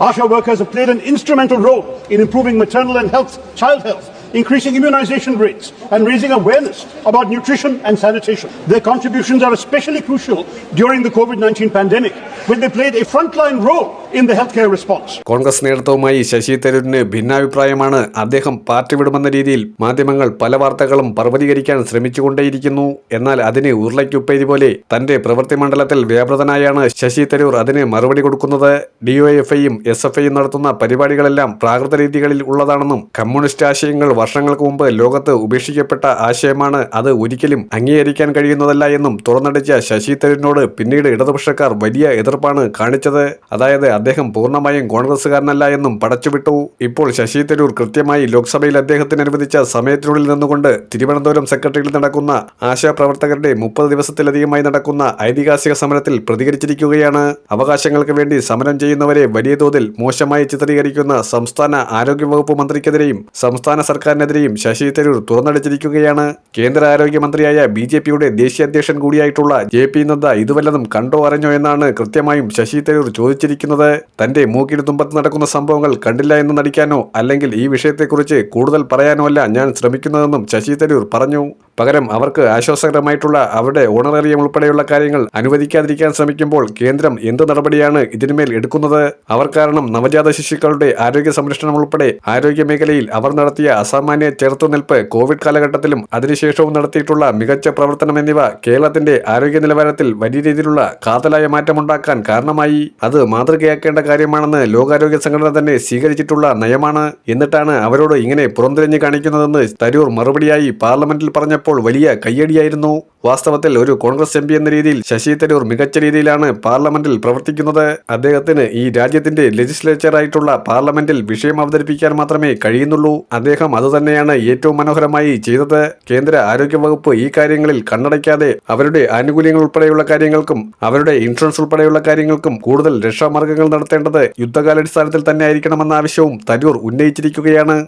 ASHA workers have played an instrumental role in improving maternal and health, child health, increasing immunization rates, and raising awareness about nutrition and sanitation. Their contributions are especially crucial during the COVID 19 pandemic, when they played a frontline role in the healthcare response. Congress നേതൃത്വവുമായി ശശി തരൂരിന് ഭിന്നാഭിപ്രായമാണ് അദ്ദേഹം party വിടുമെന്ന രീതിയിൽ മാധ്യമങ്ങൾ പല വാർത്തകളും പർവതീകരിക്കാൻ ശ്രമിച്ചുകൊണ്ടേയിരിക്കുന്നു എന്നാൽ അതിന് ഉരുളയ്ക്കുപ്പേരി പോലെ തന്റെ പ്രവൃത്തി മണ്ഡലത്തിൽ വ്യാപൃതനായാണ് ശശി തരൂർ അതിന് മറുപടി കൊടുക്കുന്നത് ഡിഒഎഫ്ഐയും എസ് എഫ് ഐയും നടത്തുന്ന പരിപാടികളെല്ലാം പ്രാകൃത രീതികളിൽ ഉള്ളതാണെന്നും കമ്മ്യൂണിസ്റ്റ് ആശയങ്ങൾ വർഷങ്ങൾക്ക് മുമ്പ് ലോകത്ത് ഉപേക്ഷിക്കപ്പെട്ട ആശയമാണ് അത് ഒരിക്കലും അംഗീകരിക്കാൻ കഴിയുന്നതല്ല എന്നും തുറന്നടിച്ച ശശി തരൂരിനോട് പിന്നീട് ഇടതുപക്ഷക്കാർ വലിയ എതിർപ്പാണ് കാണിച്ചത്. അതായത് അദ്ദേഹം പൂർണമായും കോൺഗ്രസ്സുകാരനല്ല എന്നും പടച്ചുവിട്ടു. ഇപ്പോൾ ശശി തരൂർ കൃത്യമായി ലോക്സഭയിൽ അദ്ദേഹത്തിന് അനുവദിച്ച സമയത്തിനുള്ളിൽ നിന്നുകൊണ്ട് തിരുവനന്തപുരം സെക്രട്ടറിയിൽ നടക്കുന്ന ആശാപ്രവർത്തകരുടെ മുപ്പത് ദിവസത്തിലധികമായി നടക്കുന്ന ഐതിഹാസിക സമരത്തിൽ പ്രതികരിച്ചിരിക്കുകയാണ്. അവകാശങ്ങൾക്ക് വേണ്ടി സമരം ചെയ്യുന്നവരെ വലിയ തോതിൽ മോശമായി ചിത്രീകരിക്കുന്ന സംസ്ഥാന ആരോഗ്യവകുപ്പ് മന്ത്രിക്കെതിരെയും സംസ്ഥാന സർക്കാരിനെതിരെയും ശശി തരൂർ തുറന്നടിച്ചിരിക്കുകയാണ്. കേന്ദ്ര ആരോഗ്യമന്ത്രിയായ ബി ജെ പിയുടെ ദേശീയ അധ്യക്ഷൻ കൂടിയായിട്ടുള്ള ജെ പി നദ്ദ ഇതുവല്ലതും കണ്ടോ അറിഞ്ഞോ എന്നാണ് കൃത്യമായും ശശി തരൂർ ചോദിച്ചിരിക്കുന്നത്. തന്റെ മൂക്കിന് തുമ്പത്ത് നടക്കുന്ന സംഭവങ്ങൾ കണ്ടില്ല എന്ന് നടിക്കാനോ അല്ലെങ്കിൽ ഈ വിഷയത്തെക്കുറിച്ച് കൂടുതൽ പറയാനോ അല്ല ഞാൻ ശ്രമിക്കുന്നതെന്നും ശശി തരൂർ പറഞ്ഞു. പകരം അവർക്ക് ആശ്വാസകരമായിട്ടുള്ള അവരുടെ ഓണറേറിയം ഉൾപ്പെടെയുള്ള കാര്യങ്ങൾ അനുവദിക്കാതിരിക്കാൻ ശ്രമിക്കുമ്പോൾ കേന്ദ്രം എന്ത് നടപടിയാണ് ഇതിനുമേൽ എടുക്കുന്നത്? അവർ കാരണം നവജാത ശിശുക്കളുടെ ആരോഗ്യ സംരക്ഷണം ഉൾപ്പെടെ ആരോഗ്യ മേഖലയിൽ അവർ നടത്തിയ അസാമാന്യ ചെറുത്തുനിൽപ്പ് കോവിഡ് കാലഘട്ടത്തിലും അതിനുശേഷവും നടത്തിയിട്ടുള്ള മികച്ച പ്രവർത്തനം എന്നിവ കേരളത്തിന്റെ ആരോഗ്യ നിലവാരത്തിൽ വലിയ രീതിയിലുള്ള കാതലായ മാറ്റമുണ്ടാക്കാൻ കാരണമായി. അത് മാതൃകയാക്കേണ്ട കാര്യമാണെന്ന് ലോകാരോഗ്യ സംഘടന തന്നെ സ്വീകരിച്ചിട്ടുള്ള നയമാണ്. എന്നിട്ടാണ് അവരോട് ഇങ്ങനെ പുറംതിരിഞ്ഞ് കാണിക്കുന്നതെന്ന് തരൂർ മറുപടിയായി പാർലമെന്റിൽ പറഞ്ഞപ്പോൾ വലിയ കയ്യടിയായിരുന്നു. വാസ്തവത്തിൽ ഒരു കോൺഗ്രസ് എം എന്ന രീതിയിൽ ശശി തരൂർ മികച്ച രീതിയിലാണ് പാർലമെന്റിൽ പ്രവർത്തിക്കുന്നത്. അദ്ദേഹത്തിന് ഈ രാജ്യത്തിന്റെ ലെജിസ്ലേച്ചറായിട്ടുള്ള പാർലമെന്റിൽ വിഷയം അവതരിപ്പിക്കാൻ മാത്രമേ കഴിയുന്നുള്ളൂ. അദ്ദേഹം അതുതന്നെയാണ് ഏറ്റവും മനോഹരമായി ചെയ്തത്. കേന്ദ്ര ആരോഗ്യ വകുപ്പ് ഈ കാര്യങ്ങളിൽ കണ്ണടയ്ക്കാതെ അവരുടെ ആനുകൂല്യങ്ങൾ ഉൾപ്പെടെയുള്ള കാര്യങ്ങൾക്കും അവരുടെ ഇൻഷുറൻസ് ഉൾപ്പെടെയുള്ള കാര്യങ്ങൾക്കും കൂടുതൽ രക്ഷാമാർഗങ്ങൾ നടത്തേണ്ടത് യുദ്ധകാലാടിസ്ഥാനത്തിൽ തന്നെ ആയിരിക്കണമെന്ന ആവശ്യവും തരൂർ ഉന്നയിച്ചിരിക്കുകയാണ്.